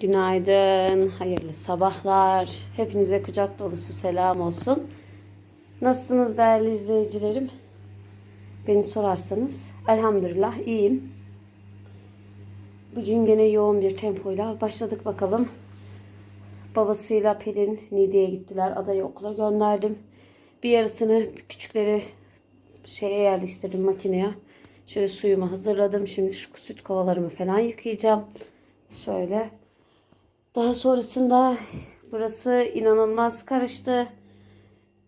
Günaydın, hayırlı sabahlar. Hepinize kucak dolusu selam olsun. Nasılsınız değerli izleyicilerim? Beni sorarsanız elhamdülillah iyiyim. Bugün gene yoğun bir tempoyla başladık bakalım. Babasıyla Pelin Niğde'ye gittiler. Adayı okula gönderdim. Bir yarısını küçükleri şeye yerleştirdim makineye. Şöyle suyumu hazırladım. Şimdi şu süt kovalarımı falan yıkayacağım. Şöyle. Daha sonrasında burası inanılmaz karıştı.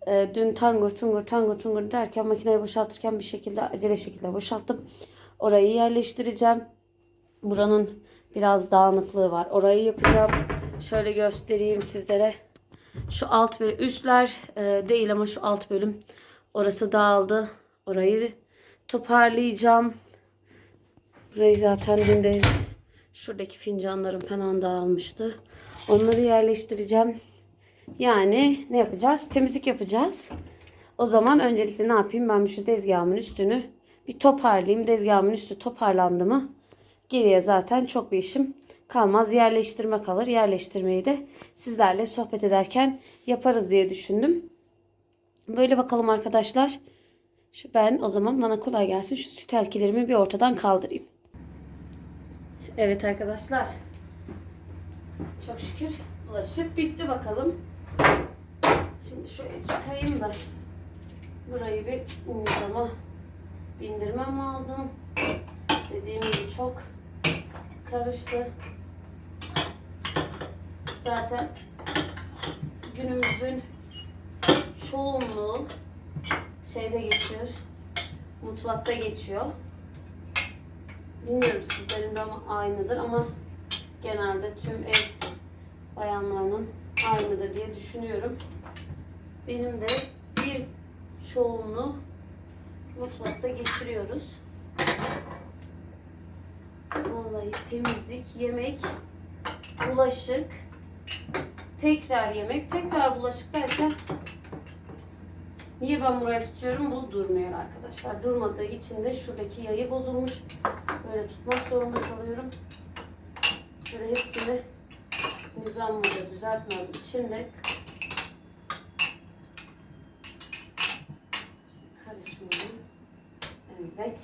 Ee, dün tangur tungur tangur tungur derken makineyi boşaltırken bir şekilde acele şekilde boşalttım. Orayı yerleştireceğim. Buranın biraz dağınıklığı var. Orayı yapacağım. Şöyle göstereyim sizlere. Şu alt bölüm üstler e, değil ama şu alt bölüm orası dağıldı. Orayı toparlayacağım. Burayı zaten dün de şuradaki fincanlarım falan dağılmıştı. Onları yerleştireceğim. Yani ne yapacağız? Temizlik yapacağız. O zaman öncelikle ne yapayım? Ben şu tezgahımın üstünü bir toparlayayım. Tezgahımın üstü toparlandı mı? Geriye zaten çok bir işim kalmaz. Yerleştirme kalır. Yerleştirmeyi de sizlerle sohbet ederken yaparız diye düşündüm. Böyle bakalım arkadaşlar. Şu ben o zaman bana kolay gelsin. Şu süt elkilerimi bir ortadan kaldırayım. Evet arkadaşlar. Çok şükür bulaşık bitti bakalım. Şimdi şöyle çıkayım da burayı bir nizama bindirmem lazım. Dediğim gibi çok karıştı. Zaten günümüzün çoğunluğu şeyde geçiyor. Mutfakta geçiyor. Bilmiyorum sizlerin de ama aynıdır ama genelde tüm ev bayanlarının aynıdır diye düşünüyorum. Benim de bir çoğunluğu mutfakta geçiriyoruz. Vallahi temizlik, yemek, bulaşık, tekrar yemek, tekrar bulaşık derken Niye ben buraya tutuyorum? Bu durmuyor arkadaşlar. Durmadığı için de şuradaki yayı bozulmuş. Böyle tutmak zorunda kalıyorum. Şöyle hepsini nizamla düzeltmem için de karışmayayım. Evet.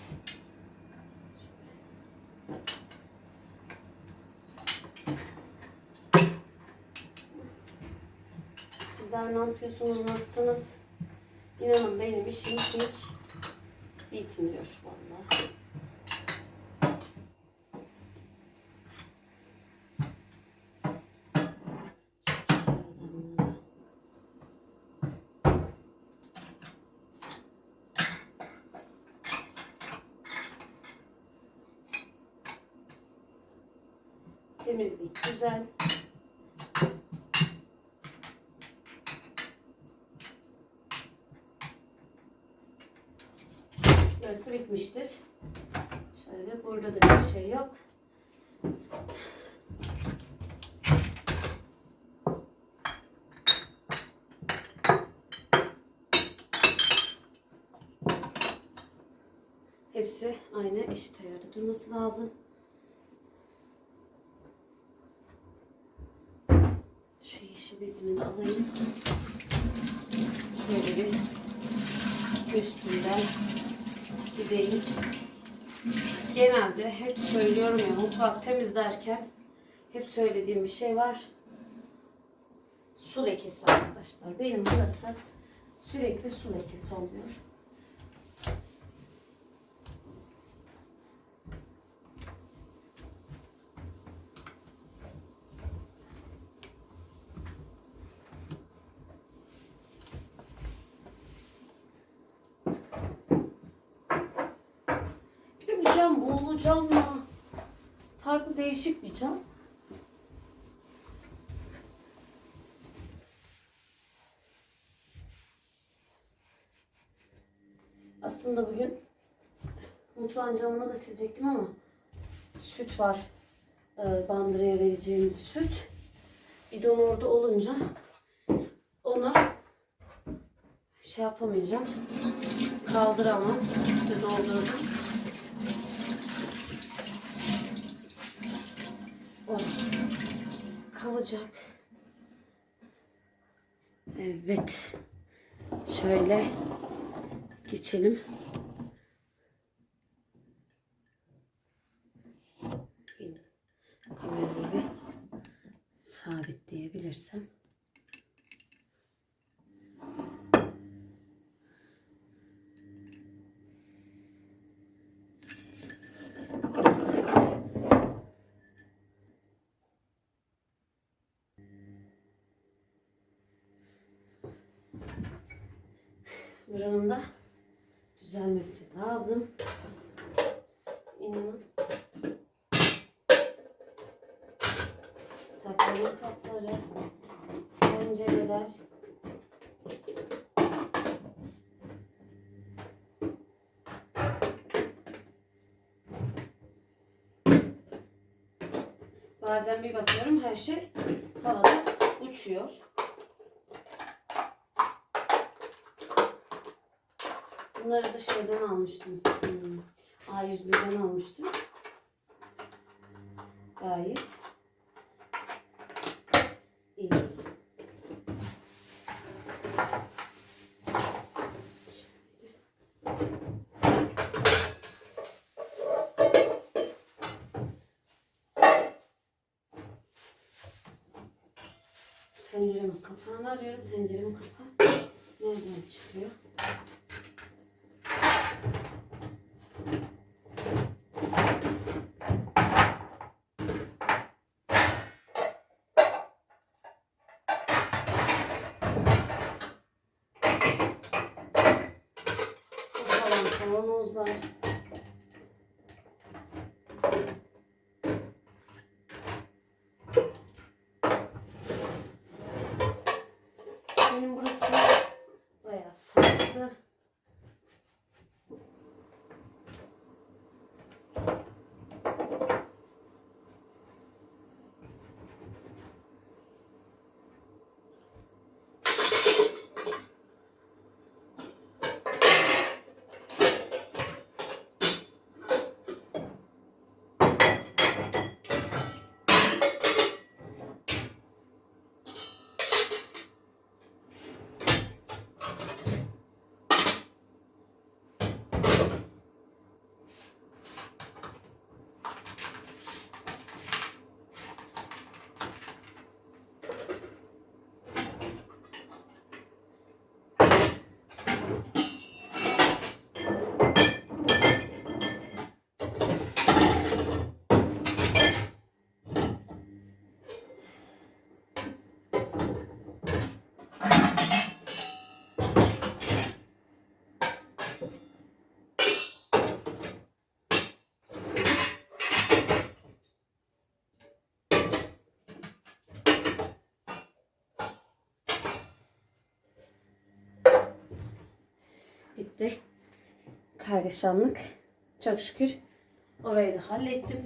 Sizler ne yapıyorsunuz? Nasılsınız? İnanın benim işim hiç bitmiyor vallahi. Temizlik güzel. Bitmiştir. Şöyle burada da bir şey yok. Hepsi aynı eşit ayarda durması lazım. Şu yeşil bezimi de alayım. Şöyle bir üstünden gideyim. Genelde hep söylüyorum ya mutfak temizlerken hep söylediğim bir şey var. Su lekesi arkadaşlar. Benim burası sürekli su lekesi oluyor. Bir de bu cam buğulu cam mı? Farklı değişik bir cam. Aslında bugün mutfağın camını da silecektim ama süt var. Ee, bandıraya vereceğimiz süt. Bidon orada olunca onu şey yapamayacağım. Kaldıramam. Sütü doldurdum. Kalacak. Evet. Şöyle geçelim. Kamerayı sabitleyebilirsem. Buranın da düzelmesi lazım. İnanın. Saklama kapları, tencereler. Bazen bir bakıyorum her şey havada uçuyor. Bunları da şeyden almıştım. Hmm, A101'den almıştım. Gayet iyi. Tenceremin kapağını arıyorum. Tenceremin kapağı nereden çıkıyor? Bu kavanozlar. Benim burası bayağı sarktı. Bitti. Kargaşanlık. Çok şükür. Orayı da hallettim.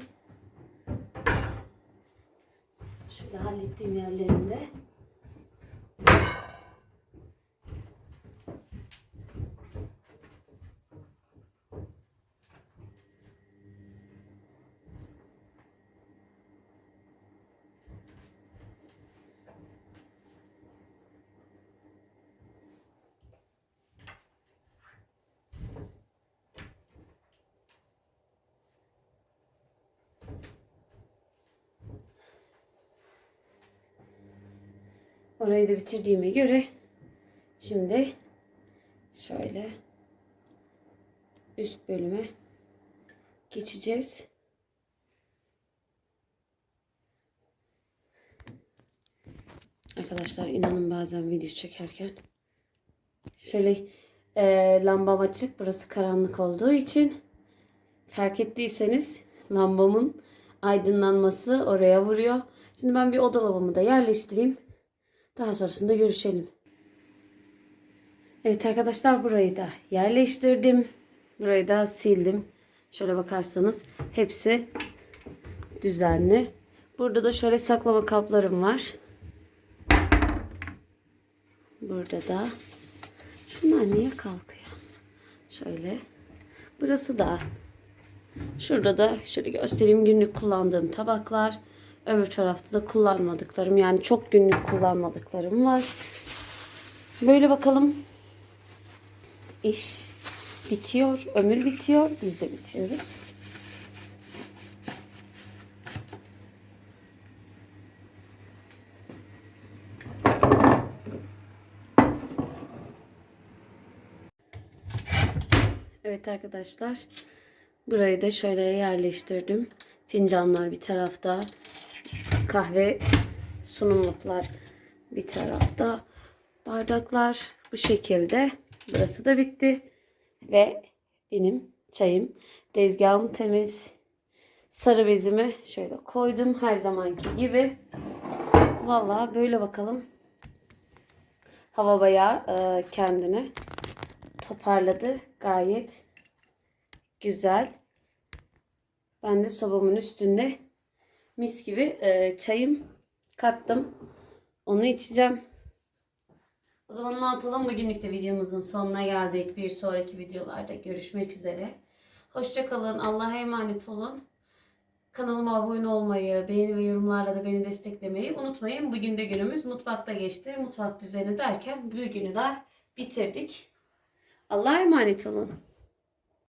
Şöyle hallettiğim yerlerinde. Orayı da bitirdiğime göre şimdi şöyle üst bölüme geçeceğiz. Arkadaşlar inanın bazen video çekerken şöyle e, lambam açık. Burası karanlık olduğu için fark ettiyseniz lambamın aydınlanması oraya vuruyor. Şimdi ben bir oda lavabımı da yerleştireyim. Daha sonrasında görüşelim. Evet arkadaşlar burayı da yerleştirdim. Burayı da sildim. Şöyle bakarsanız hepsi düzenli. Burada da şöyle saklama kaplarım var. Burada da şunlar niye kalkıyor? Şöyle. Burası da. Şurada da şöyle göstereyim günlük kullandığım tabaklar. Öbür tarafta da kullanmadıklarım yani çok günlük kullanmadıklarım var. Böyle bakalım. İş bitiyor, ömür bitiyor, biz de bitiyoruz. Evet arkadaşlar. Burayı da şöyle yerleştirdim. Fincanlar bir tarafta. Kahve sunumluklar bir tarafta. Bardaklar bu şekilde. Burası da bitti. Ve benim çayım. Tezgahım temiz. Sarı bezimi şöyle koydum her zamanki gibi. Vallahi böyle bakalım. Hava bayağı e, kendini toparladı. Gayet güzel. Ben de sobamın üstünde mis gibi e, çayım kattım. Onu içeceğim. O zaman ne yapalım? Bugünlük de videomuzun sonuna geldik. Bir sonraki videolarda görüşmek üzere. Hoşçakalın. Allah'a emanet olun. Kanalıma abone olmayı, beğeni ve yorumlarla da beni desteklemeyi unutmayın. Bugün de günümüz mutfakta geçti. Mutfak düzeni derken bugünü de bitirdik. Allah'a emanet olun.